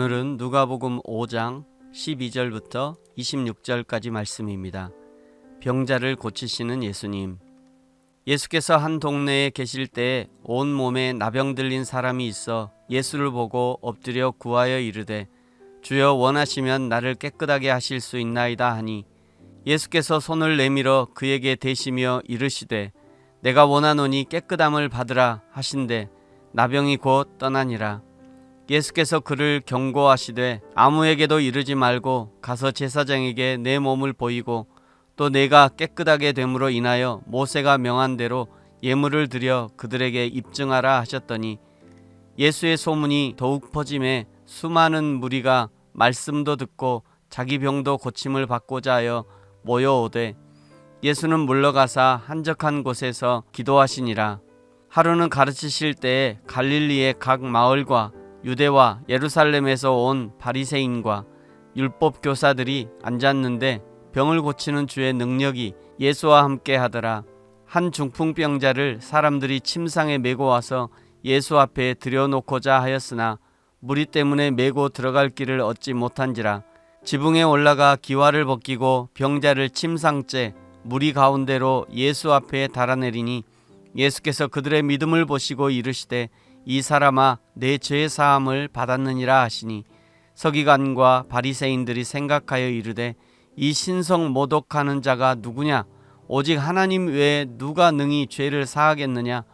오늘은 누가복음 5장 12절부터 26절까지 말씀입니다. 병자를 고치시는 예수님. 예수께서 한 동네에 계실 때 온 몸에 나병 들린 사람이 있어 예수를 보고 엎드려 구하여 이르되 주여 원하시면 나를 깨끗하게 하실 수 있나이다 하니 예수께서 손을 내밀어 그에게 대시며 이르시되 내가 원하노니 깨끗함을 받으라 하신대 나병이 곧 떠나니라 예수께서 그를 경고하시되 아무에게도 이르지 말고 가서 제사장에게 내 몸을 보이고 또 내가 깨끗하게 됨으로 인하여 모세가 명한 대로 예물을 드려 그들에게 입증하라 하셨더니 예수의 소문이 더욱 퍼짐에 수많은 무리가 말씀도 듣고 자기 병도 고침을 받고자 하여 모여오되 예수는 물러가사 한적한 곳에서 기도하시니라. 하루는 가르치실 때에 갈릴리의 각 마을과 유대와 예루살렘에서 온 바리새인과 율법 교사들이 앉았는데 병을 고치는 주의 능력이 예수와 함께 하더라. 한 중풍병자를 사람들이 침상에 메고 와서 예수 앞에 들여놓고자 하였으나 무리 때문에 메고 들어갈 길을 얻지 못한지라 지붕에 올라가 기와를 벗기고 병자를 침상째 무리 가운데로 예수 앞에 달아내리니 예수께서 그들의 믿음을 보시고 이르시되 이 사람아 내 죄 사함을 받았느니라 하시니 서기관과 바리새인들이 생각하여 이르되 이 신성 모독하는 자가 누구냐? 오직 하나님 외에 누가 능히 죄를 사하겠느냐?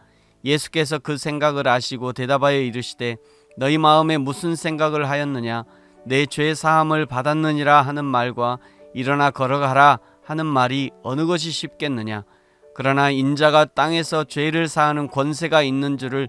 예수께서 그 생각을 아시고 대답하여 이르시되 너희 마음에 무슨 생각을 하였느냐? 내 죄 사함을 받았느니라 하는 말과 일어나 걸어가라 하는 말이 어느 것이 쉽겠느냐? 그러나 인자가 땅에서 죄를 사하는 권세가 있는 줄을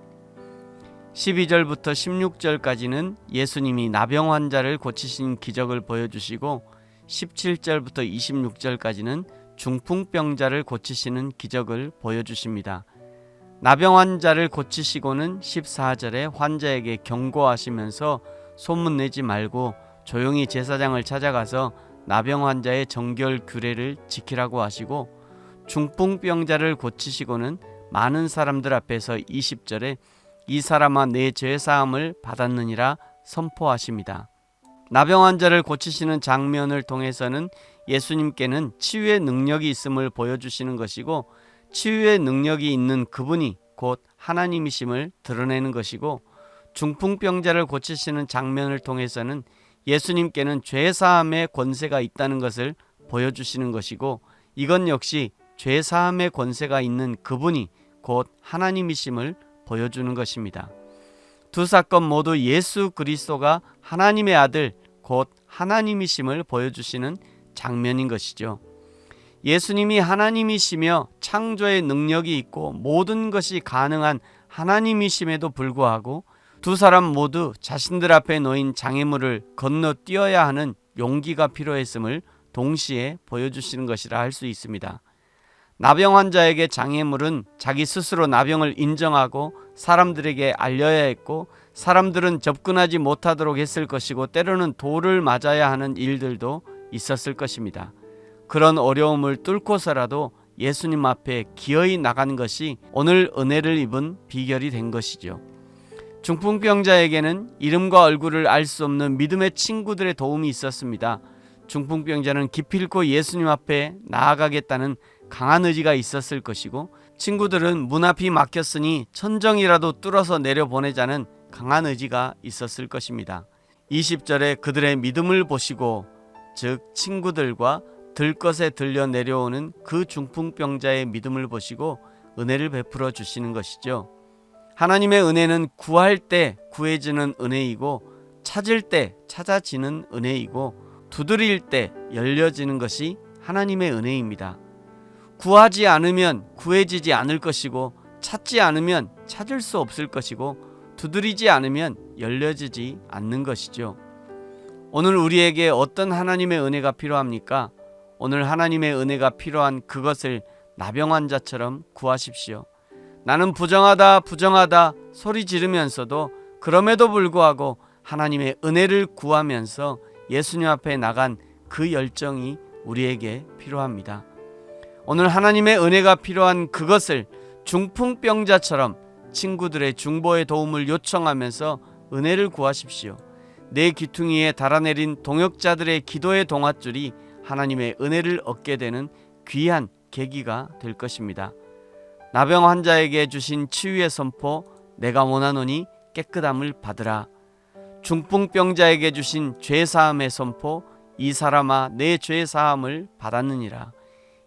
12절부터 16절까지는 예수님이 나병 환자를 고치신 기적을 보여주시고 17절부터 26절까지는 중풍병자를 고치시는 기적을 보여주십니다. 나병 환자를 고치시고는 14절에 환자에게 경고하시면서 소문 내지 말고 조용히 제사장을 찾아가서 나병 환자의 정결 규례를 지키라고 하시고 중풍병자를 고치시고는 많은 사람들 앞에서 20절에 이 사람아 내 죄 사함을 받았느니라 선포하십니다. 나병 환자를 고치시는 장면을 통해서는 예수님께는 치유의 능력이 있음을 보여주시는 것이고 치유의 능력이 있는 그분이 곧 하나님이심을 드러내는 것이고 중풍병자를 고치시는 장면을 통해서는 예수님께는 죄 사함의 권세가 있다는 것을 보여주시는 것이고 이건 역시 죄 사함의 권세가 있는 그분이 곧 하나님이심을 보여주는 것입니다. 두 사건 모두 예수 그리스도가 하나님의 아들 곧 하나님이심을 보여주시는 장면인 것이죠. 예수님이 하나님이시며 창조의 능력이 있고 모든 것이 가능한 하나님이심에도 불구하고 두 사람 모두 자신들 앞에 놓인 장애물을 건너뛰어야 하는 용기가 필요했음을 동시에 보여주시는 것이라 할 수 있습니다. 나병 환자에게 장애물은 자기 스스로 나병을 인정하고 사람들에게 알려야 했고 사람들은 접근하지 못하도록 했을 것이고 때로는 돌을 맞아야 하는 일들도 있었을 것입니다. 그런 어려움을 뚫고서라도 예수님 앞에 기어이 나가는 것이 오늘 은혜를 입은 비결이 된 것이죠. 중풍병자에게는 이름과 얼굴을 알 수 없는 믿음의 친구들의 도움이 있었습니다. 중풍병자는 기필코 예수님 앞에 나아가겠다는 강한 의지가 있었을 것이고 친구들은 문 앞이 막혔으니 천정이라도 뚫어서 내려보내자는 강한 의지가 있었을 것입니다. 20절에 그들의 믿음을 보시고 즉 친구들과 들것에 들려 내려오는 그 중풍병자의 믿음을 보시고 은혜를 베풀어 주시는 것이죠. 하나님의 은혜는 구할 때 구해지는 은혜이고 찾을 때 찾아지는 은혜이고 두드릴 때 열려지는 것이 하나님의 은혜입니다. 구하지 않으면 구해지지 않을 것이고 찾지 않으면 찾을 수 없을 것이고 두드리지 않으면 열려지지 않는 것이죠. 오늘 우리에게 어떤 하나님의 은혜가 필요합니까? 오늘 하나님의 은혜가 필요한 그것을 나병 환자처럼 구하십시오. 나는 부정하다, 부정하다 소리 지르면서도 그럼에도 불구하고 하나님의 은혜를 구하면서 예수님 앞에 나간 그 열정이 우리에게 필요합니다. 오늘 하나님의 은혜가 필요한 그것을 중풍병자처럼 친구들의 중보의 도움을 요청하면서 은혜를 구하십시오. 내 귀퉁이에 달아내린 동역자들의 기도의 동아줄이 하나님의 은혜를 얻게 되는 귀한 계기가 될 것입니다. 나병 환자에게 주신 치유의 선포 내가 원하노니 깨끗함을 받으라. 중풍병자에게 주신 죄 사함의 선포 이 사람아 내 죄 사함을 받았느니라.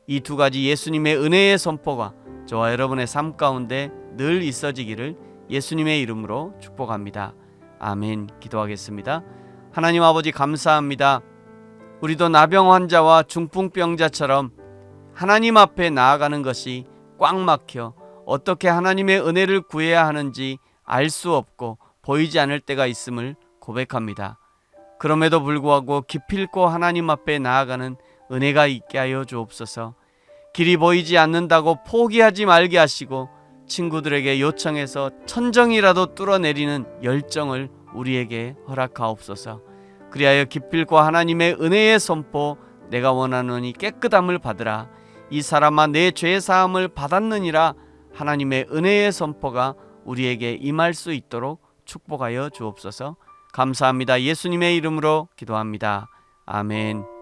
이 두 가지 예수님의 은혜의 선포가 저와 여러분의 삶 가운데 늘 있어지기를 예수님의 이름으로 축복합니다. 아멘. 기도하겠습니다. 하나님 아버지 감사합니다. 우리도 나병 환자와 중풍병자처럼 하나님 앞에 나아가는 것이 꽉 막혀 어떻게 하나님의 은혜를 구해야 하는지 알 수 없고 보이지 않을 때가 있음을 고백합니다. 그럼에도 불구하고 기필코 하나님 앞에 나아가는 은혜가 있게 하여 주옵소서. 길이 보이지 않는다고 포기하지 말게 하시고 친구들에게 요청해서 천정이라도 뚫어내리는 열정을 우리에게 허락하옵소서. 그리하여 기필코 하나님의 은혜의 선포 내가 원하노니 깨끗함을 받으라. 이 사람아 내 죄 사함을 받았느니라 하나님의 은혜의 선포가 우리에게 임할 수 있도록 축복하여 주옵소서. 감사합니다. 예수님의 이름으로 기도합니다. 아멘.